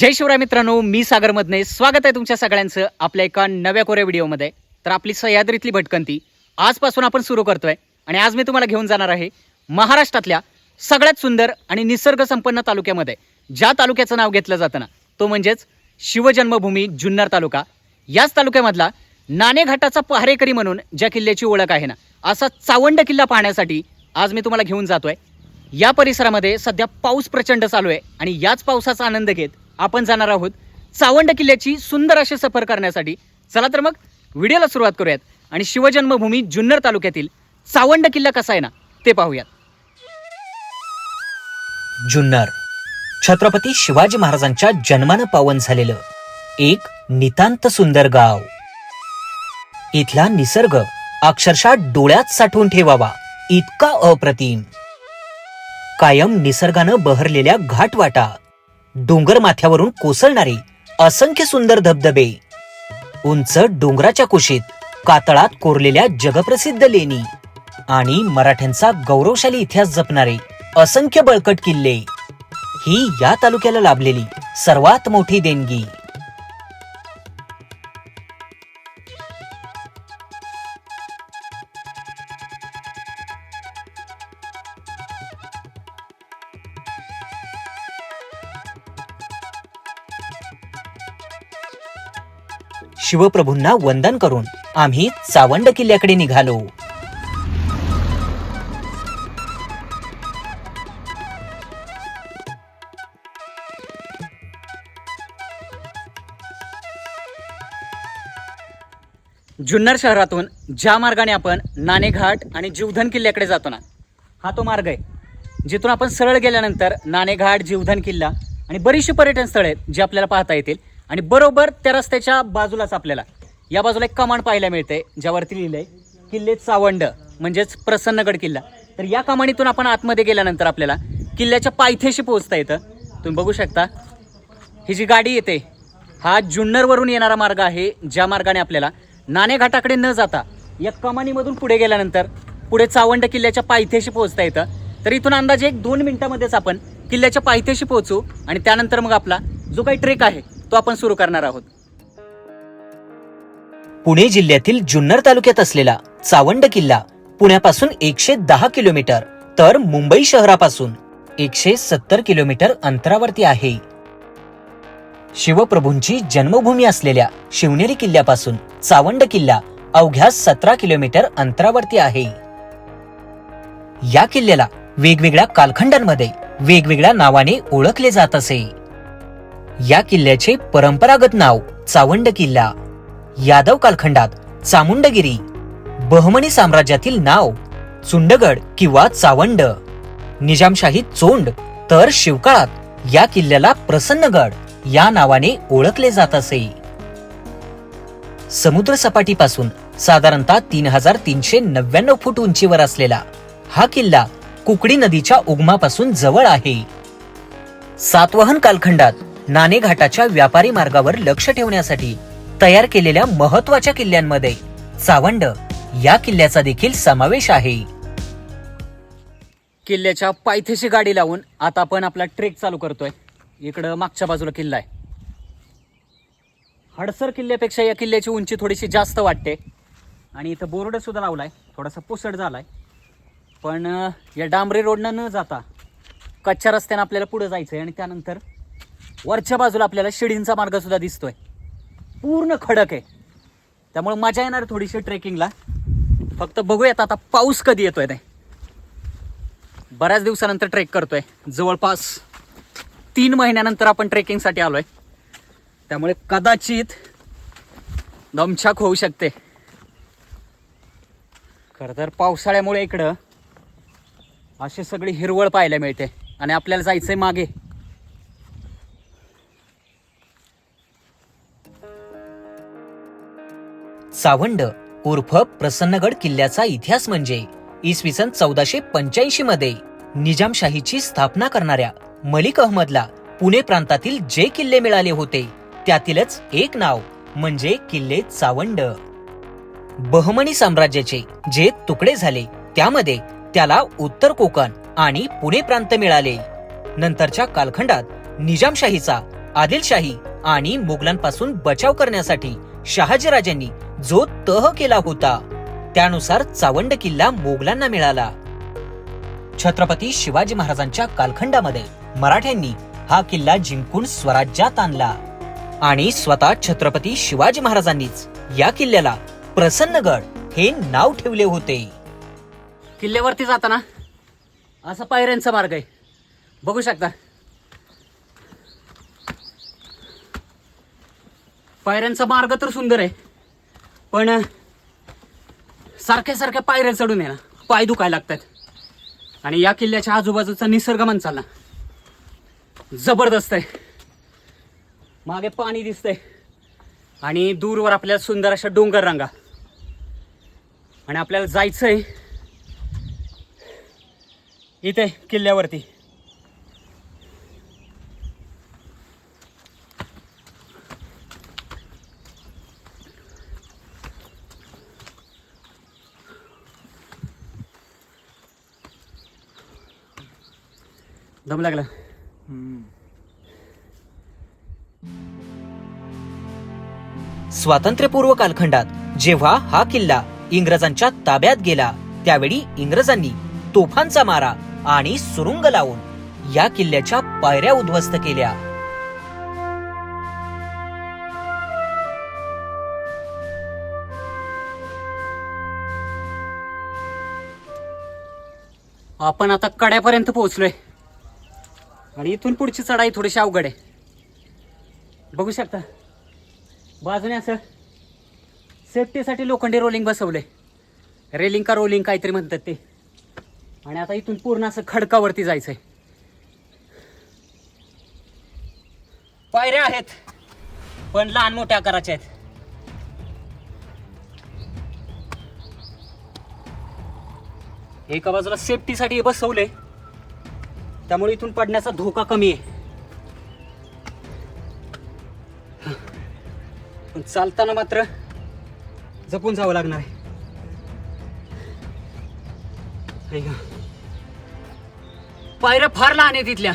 जय शिवराय मित्रांनो मी सागर मधने स्वागत आहे तुमच्या सगळ्यांचं आपल्या एका नव्या कोऱ्या व्हिडिओमध्ये. तर आपली सह्याद्रीतली भटकंती आजपासून आपण सुरू करतोय आणि आज मी तुम्हाला घेऊन जाणार आहे महाराष्ट्रातल्या सगळ्यात सुंदर आणि निसर्गसंपन्न तालुक्यामध्ये ज्या तालुक्याचं नाव घेतलं जातं ना तो म्हणजेच शिवजन्मभूमी जुन्नर तालुका. याच तालुक्यामधला नाणेघाटाचा पहारेकरी म्हणून ज्या किल्ल्याची ओळख आहे ना असा चावंड किल्ला पाहण्यासाठी आज मी तुम्हाला घेऊन जातोय. या परिसरामध्ये सध्या पाऊस प्रचंड चालू आहे आणि याच पावसाचा आनंद घेत आपण जाणार आहोत चावंड किल्ल्याची सुंदर अशी सफर करण्यासाठी. चला तर मग व्हिडिओला सुरुवात करूयात आणि शिवजन्मभूमी जुन्नर तालुक्यातील चावंड किल्ला कसा आहे ना ते पाहूयात. जुन्नर. छत्रपती शिवाजी महाराजांच्या जन्मानं पावन झालेलं एक नितांत सुंदर गाव. इथला निसर्ग अक्षरशः डोळ्यात साठवून ठेवावा इतका अप्रतिम. कायम निसर्गानं बहरलेल्या घाटवाटा डोंगर माथ्यावरून कोसळणारे असंख्य सुंदर धबधबे. उंच डोंगराच्या कुशीत कातळात कोरलेल्या जगप्रसिद्ध लेणी आणि मराठ्यांचा गौरवशाली इतिहास जपणारे असंख्य बळकट किल्ले. ही या तालुक्याला लाभलेली सर्वात मोठी देणगी. शिवप्रभूंना वंदन करून आम्ही चावंड किल्ल्याकडे निघालो. जुन्नर शहरातून ज्या मार्गाने आपण नाणेघाट आणि जीवधन किल्ल्याकडे जातो ना हा तो मार्ग आहे. जिथून आपण सरळ गेल्यानंतर नाणेघाट जीवधन किल्ला आणि बरीचशी पर्यटन स्थळे आहेत जी आपल्याला पाहता येतील आणि बरोबर त्या रस्त्याच्या बाजूलाच आपल्याला या बाजूला एक कमान पाहायला मिळते ज्यावरती लिहिलंय किल्ले चावंड म्हणजेच प्रसन्नगड किल्ला. तर या कमानीतून आपण आतमध्ये गेल्यानंतर आपल्याला किल्ल्याच्या पायथ्याशी पोहोचता येतं. तुम्ही बघू शकता ही जी गाडी येते हा जुन्नरवरून येणारा मार्ग आहे ज्या मार्गाने आपल्याला नाणेघाटाकडे न जाता या कमानीमधून पुढे गेल्यानंतर पुढे चावंड किल्ल्याच्या पायथ्याशी पोहोचता येतं. तर इथून अंदाजे एक दोन मिनिटामध्येच आपण किल्ल्याच्या पायथ्याशी पोहोचू आणि त्यानंतर मग आपला जो काही ट्रेक आहे तो आपण सुरू करणार आहोत. पुणे जिल्ह्यातील जुन्नर तालुक्यात असलेला चावंड किल्ला पुण्यापासून एकशे दहा किलोमीटर तर मुंबई शहरापासून एकशे सत्तर किलोमीटर अंतरावरती आहे. शिवप्रभूंची जन्मभूमी असलेल्या शिवनेरी किल्ल्यापासून चावंड किल्ला अवघ्या सतरा किलोमीटर अंतरावरती आहे. या किल्ल्याला वेगवेगळ्या कालखंडांमध्ये वेगवेगळ्या नावाने ओळखले जात असे. या किल्ल्याचे परंपरागत नाव चावंड किल्ला. यादव कालखंडात चामुंडगिरी बहमनी साम्राज्यातील नाव चुंडगड किंवा चावंड. निजामशाही चोंड तर शिवकाळात या किल्ल्याला प्रसन्नगड या नावाने ओळखले जात असे. समुद्र सपाटीपासून साधारणतः तीन हजार तीनशे नव्याण्णव फूट उंचीवर असलेला हा किल्ला कुकडी नदीच्या उगमापासून जवळ आहे. सातवाहन कालखंडात नाणेघाटाच्या व्यापारी मार्गावर लक्ष ठेवण्यासाठी तयार केलेल्या महत्त्वाच्या किल्ल्यांमध्ये चावंड या किल्ल्याचा देखील समावेश आहे. किल्ल्याच्या पायथ्याशी गाडी लावून आता आपण आपला ट्रेक चालू करतोय. इकडं मागच्या बाजूला किल्ला आहे. हडसर किल्ल्यापेक्षा या किल्ल्याची उंची थोडीशी जास्त वाटते. आणि इथं बोर्ड सुद्धा लावलाय. थोडासा पुसट झालाय. पण या डांबरी रोडनं न जाता कच्च्या रस्त्यानं आपल्याला पुढे जायचं आहे आणि त्यानंतर वरच्या बाजूला आपल्याला शिडींचा मार्ग सुद्धा दिसतोय. पूर्ण खडक आहे. त्यामुळे मजा येणार थोडीशी ट्रेकिंगला. फक्त बघूयात आता पाऊस कधी येतोय ते. बऱ्याच दिवसानंतर ट्रेक करतोय. जवळपास तीन महिन्यानंतर आपण ट्रेकिंगसाठी आलोय. त्यामुळे कदाचित दमछाक होऊ शकते. खरं तर पावसाळ्यामुळे इकडं अशी सगळी हिरवळ पाहायला मिळते. आणि आपल्याला जायचंय मागे. सावंड उर्फ प्रसन्नगड किल्ल्याचा इतिहास म्हणजे इसवी सन चौदाशे पंच्याऐंशी मध्ये निजामशाहीची स्थापना करणाऱ्या मलिक अहमदला पुणे प्रांतातील जे किल्ले मिळाले होते त्यातीलच एक नाव म्हणजे किल्ले चावंड बहमनी साम्राज्याचे जे तुकडे झाले त्यामध्ये त्याला उत्तर कोकण आणि पुणे प्रांत मिळाले. नंतरच्या कालखंडात निजामशाहीचा आदिलशाही आणि मुघलांपासून बचाव करण्यासाठी शहाजीराजांनी जो तह केला होता त्यानुसार चावंड किल्ला मोगलांना मिळाला. छत्रपती शिवाजी महाराजांच्या कालखंडामध्ये मराठ्यांनी हा किल्ला जिंकून स्वराज्यात आणला आणि स्वतः छत्रपती शिवाजी महाराजांनीच या किल्ल्याला प्रसन्नगड हे नाव ठेवले होते. किल्ल्यावरती जाताना असा पायऱ्यांचा मार्ग आहे. बघू शकता. पायऱ्यांचा मार्ग तर सुंदर आहे. पण सारख्या सारख्या पायऱ्या चढून आहे ना. पाय दुखायला लागतात. आणि या किल्ल्याच्या आजूबाजूचा निसर्ग मन चालला जबरदस्त आहे. मागे पाणी दिसतंय. आणि दूरवर आपल्याला सुंदर अशा डोंगर रांगा. आणि आपल्याला जायचं आहे इथे किल्ल्यावरती. दम लागला. स्वातंत्र्यपूर्व कालखंडात जेव्हा हा किल्ला इंग्रजांच्या ताब्यात गेला त्यावेळी इंग्रजांनी तोफांचा मारा आणि सुरुंग लावून या किल्ल्याच्या पायऱ्या उद्ध्वस्त केल्या. आपण आता कड्यापर्यंत पोहोचलोय. आणि इथून पुढची चढाई थोडीशी अवघड आहे. बघू शकता. बाजूने असं सेफ्टीसाठी लोखंडी रोलिंग बसवले रेलिंग का रोलिंग काहीतरी म्हणतात ते. आणि आता इथून पूर्ण असं खडकावरती जायचंय. पायऱ्या आहेत पण लहान मोठ्या आकाराच्या आहेत. एका बाजूला सेफ्टीसाठी हे बसवले त्यामुळे इथून पडण्याचा धोका कमी आहे. पण चालताना मात्र जपून जावं लागणार आहे. पायऱ्या फार लहान आहे तिथल्या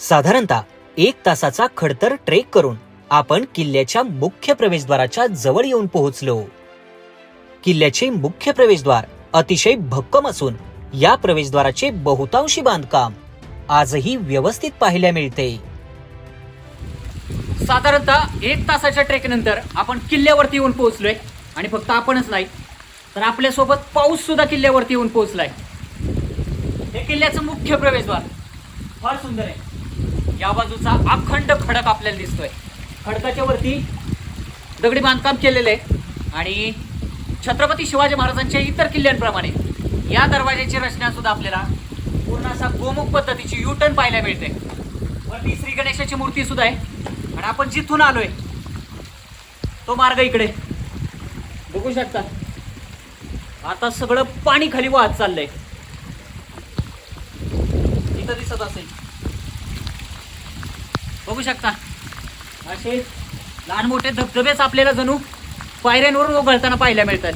साधारणतः एक तासाचा खडतर ट्रेक करून आपण किल्ल्याच्या मुख्य प्रवेशद्वाराच्या जवळ येऊन पोहोचलो. किल्ल्याचे मुख्य प्रवेशद्वार अतिशय भक्कम असून या प्रवेशद्वाराचे बहुतांशी बांधकाम आजही व्यवस्थित पाहायला मिळते. साधारणतः एक तासाच्या ट्रेकनंतर आपण किल्ल्यावरती येऊन पोहोचलोय आणि फक्त आपणच नाही तर आपल्यासोबत पाऊस सुद्धा किल्ल्यावरती येऊन पोहोचलाय. हे किल्ल्याचं मुख्य प्रवेशद्वार. फार सुंदर आहे. या बाजूचा अखंड खडक आपल्याला दिसतोय. खडकाच्या वरती दगडी बांधकाम केलेलं आहे. आणि छत्रपती शिवाजी महाराजांच्या इतर किल्ल्यांप्रमाणे या दरवाज्याची रचना सुद्धा आपल्याला पूर्ण असा गोमुख पद्धतीची युटर्न पाहायला मिळते. वरती श्री गणेशाची मूर्ती सुद्धा आहे. आणि आपण जिथून आलोय तो मार्ग इकडे. बघू शकता. आता सगळं पाणी खाली वाहत चाललंय. इथं दिसत असेल. बघू शकता. असे लहान मोठे धबधबेच आपल्याला जणू पायऱ्यांवरून उघडताना पाहायला मिळतात.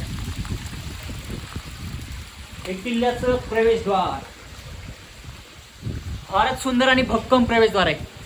हे किल्ल्याचं प्रवेशद्वार. फारच सुंदर आणि भक्कम प्रवेशद्वार आहे.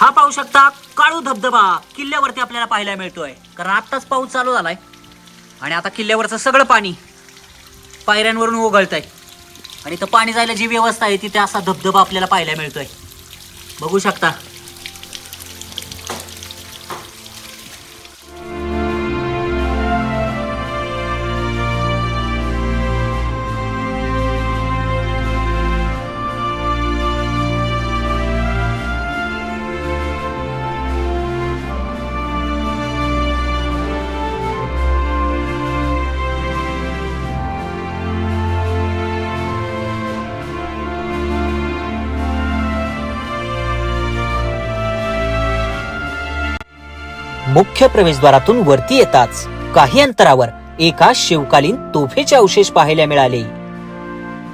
हा पाहू शकता काळू धबधबा किल्ल्यावरती आपल्याला पाहायला मिळतोय. कारण आत्ताच पाऊस चालू झालाय. आणि आता किल्ल्यावरचं सगळं पाणी पायऱ्यांवरून ओघळत आहे आणि इथं पाणी जायला जी व्यवस्था आहे तिथे असा धबधबा आपल्याला पाहायला मिळतोय. बघू शकता. मुख्य प्रवेशद्वारातून वरती येताच काही अंतरावर एका शिवकालीन तोफेचे अवशेष पाहायला मिळाले.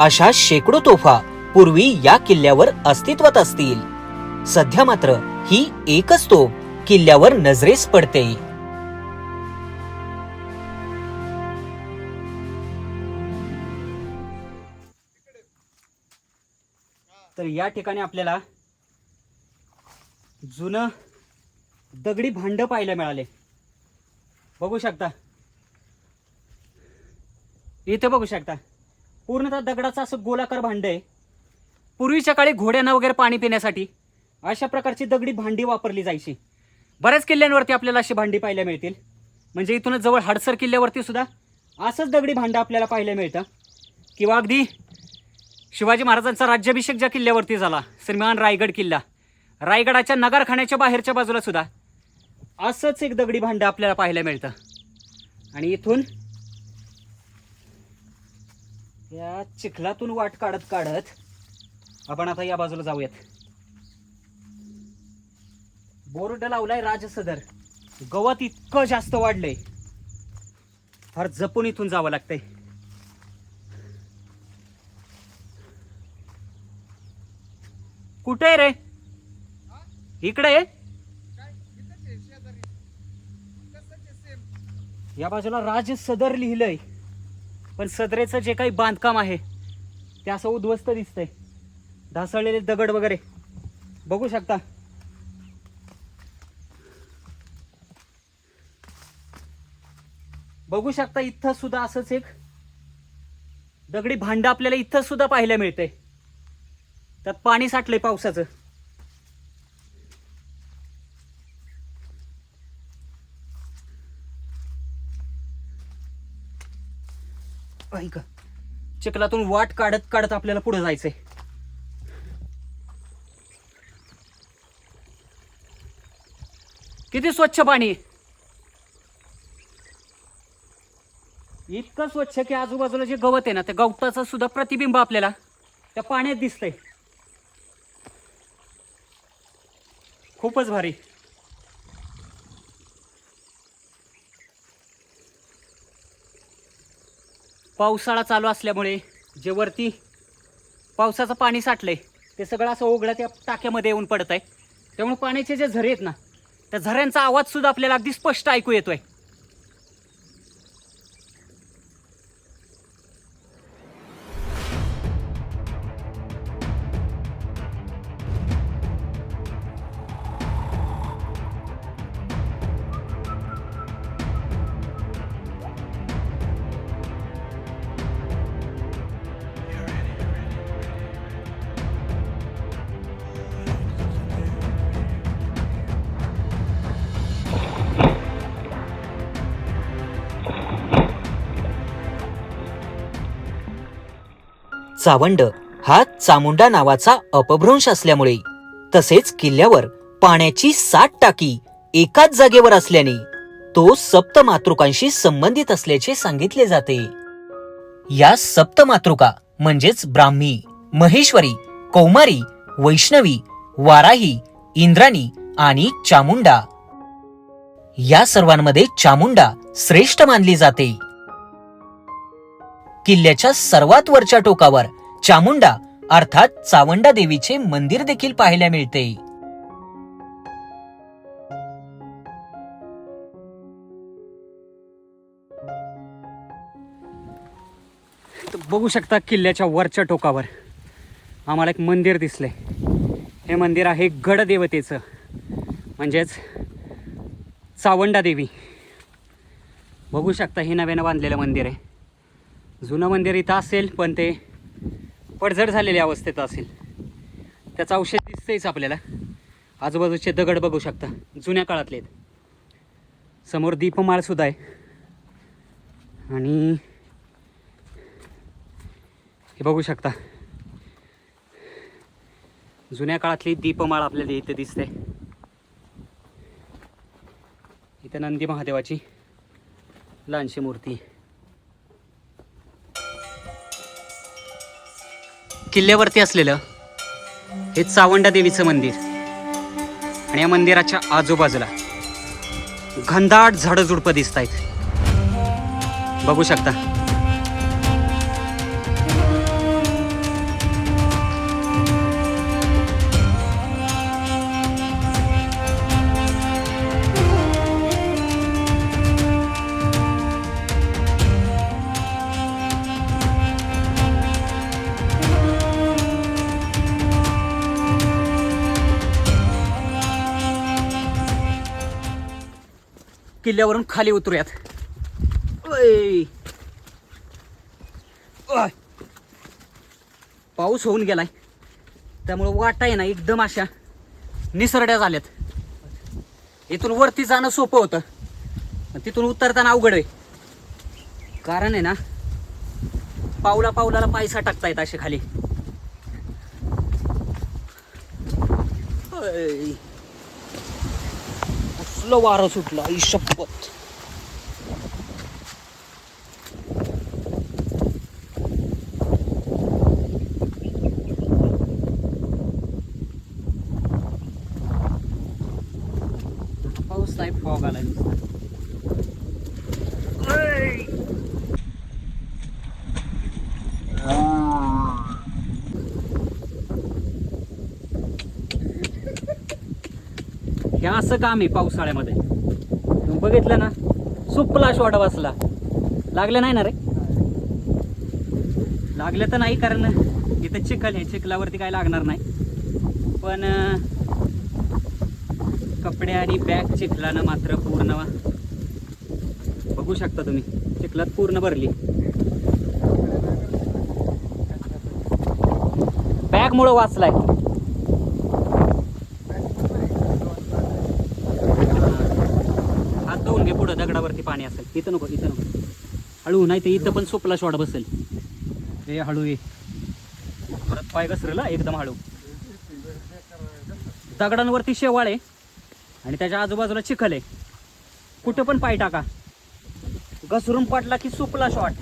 अशा शेकडो तोफा पूर्वी या किल्ल्यावर अस्तित्वात असतील. सध्या मात्र ही एकच तोफ किल्ल्यावर नजरेस पडते. तर या ठिकाणी आपल्याला जुनं दगडी भांडं पाहायला मिळाले. बघू शकता. इथे बघू शकता. पूर्णतः दगडाचं असं गोलाकार भांड आहे. पूर्वीच्या काळी घोड्यांना वगैरे पाणी पिण्यासाठी अशा प्रकारची दगडी भांडी वापरली जायची. बऱ्याच किल्ल्यांवरती आपल्याला अशी भांडी पाहायला मिळतील. म्हणजे इथूनच जवळ हडसर किल्ल्यावरती सुद्धा असंच दगडी भांडं आपल्याला पाहायला मिळतं. किंवा अगदी शिवाजी महाराजांचा राज्याभिषेक ज्या किल्ल्यावरती झाला श्रीमान रायगड किल्ला. रायगडाच्या नगारखान्याच्या बाहेरच्या बाजूला सुद्धा असंच एक दगडी भांडं आपल्याला पाहायला मिळतं. आणि इथून या चिखलातून वाट काढत काढत आपण आता या बाजूला जाऊयात. बोर्ड लावलाय राजसदर. गवत इतकं जास्त वाढलंय. फार जपून इथून जावं लागतंय. कुठे आहे रे? इकडे या बाजूला राज सदर लिहिलंय. पण सदरेचं जे काही बांधकाम आहे ते असं उद्ध्वस्त दिसतंय. ढासळलेले दगड वगैरे. बघू शकता. बघू शकता इथं सुद्धा असंच एक दगडी भांड आपल्याला इथं सुद्धा पाहायला मिळतंय. त्यात पाणी साठलंय पावसाचं. ऐका. चिखलातून वाट काढत काढत आपल्याला पुढे जायचंय. किती स्वच्छ पाणी? इतकं स्वच्छ की आजूबाजूला जे गवत आहे ना त्या गवताचं सुद्धा प्रतिबिंब आपल्याला त्या पाण्यात दिसतंय. खूपच भारी. पावसाळा चालू असल्यामुळे जे वरती पावसाचं पाणी साठलंय ते सगळं असं ओघळत त्या टाक्यामध्ये येऊन पडत आहे त्यामुळे पाण्याचे जे झरे आहेत ना त्या झऱ्यांचा आवाजसुद्धा आपल्याला अगदी स्पष्ट ऐकू येतो आहे चावंड हा चामुंडा नावाचा अपभ्रंश असल्यामुळे तसेच किल्ल्यावर पाण्याची सात टाकी एकाच जागेवर असल्याने तो सप्तमातृकांशी संबंधित असल्याचे सांगितले जाते. या सप्तमातृका म्हणजेच ब्राह्मी महेश्वरी कौमारी वैष्णवी वाराही इंद्राणी आणि चामुंडा. या सर्वांमध्ये चामुंडा श्रेष्ठ मानली जाते. किल्ल्याच्या सर्वात वरच्या टोकावर चामुंडा अर्थात चावंडा देवीचे मंदिर देखील पाहायला मिळते. बघू शकता किल्ल्याच्या वरच्या टोकावर. आम्हाला एक मंदिर दिसले हे मंदिर आहे गडदेवतेचं. म्हणजेच चावंडा देवी. बघू शकता हे नव्यानं बांधलेलं मंदिर आहे. जुनं मंदिर इथं असेल पण ते पडझड झालेल्या अवस्थेत असेल. त्याचं औषध दिसतंयच आपल्याला. आजूबाजूचे दगड बघू शकता जुन्या काळातले आहेत. समोर दीपमाळसुद्धा आहे. आणि हे बघू शकता. जुन्या काळातली दीपमाळ आपल्याला इथे दिसते इथं नंदी महादेवाची लहानशी मूर्ती किल्ल्यावरती असलेलं हे चावंडा देवीचं मंदिर. आणि या मंदिराच्या आजूबाजूला घनदाट झाडं झुडपं दिसत आहेत बघू शकता. किल्ल्यावरून खाली उतरूयात. ओय. पाऊस होऊन गेलाय. त्यामुळं वाटा आहे ना एकदम अशा निसरड्या झाल्यात. इथून वरती जाणं सोपं होतं. तिथून उतरताना अवघड आहे. कारण आहे ना पावला पावलाला पायसा टाकता येत असे खाली. ओय. कसलं वारं सुटलं आई शपथ पाऊस नाही फॉग आलाय नुसता. ओय. हे असं काम आहे पावसाळ्यामध्ये. बघितलं ना? सुपला शॉट बसला. लागलं नाही ना रे? लागलं तर नाही कारण इथं चिखल आहे. चिखलावरती काय लागणार नाही. पण कपडे आणि बॅग चिखलानं मात्र पूर्ण बघू शकता तुम्ही. चिखलात पूर्ण भरली. बॅगमुळं वाचलाय हात धुवून घे पुढं दगडावरती पाणी असेल. इथं नको इथं नको. हळू नाही तर इथं पण सोपला शॉट बसेल. हे हळू ये परत पाय घसरला एकदम हळू. दगडांवरती शेवाळ आहे. आणि त्याच्या आजूबाजूला चिखल आहे. कुठं पण पाय टाका. घसरून पडला की सुपला शॉट.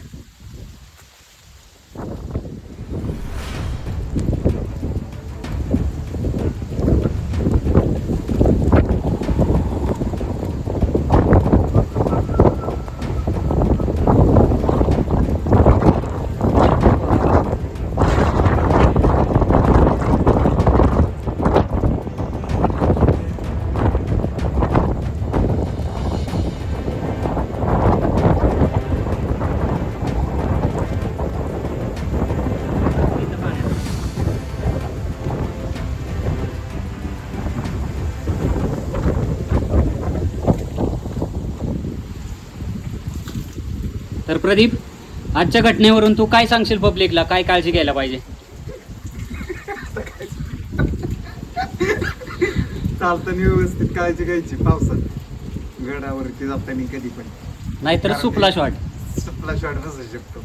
तर प्रदीप आजच्या घटनेवरून तू काय सांगशील पब्लिकला काय काळजी घ्यायला पाहिजे? चालताना व्यवस्थित काळजी घ्यायची पावसात. गडावरती जाताना कधी पण. नाहीतर सुपला शॉट सुपला शॉट बसू शकतो.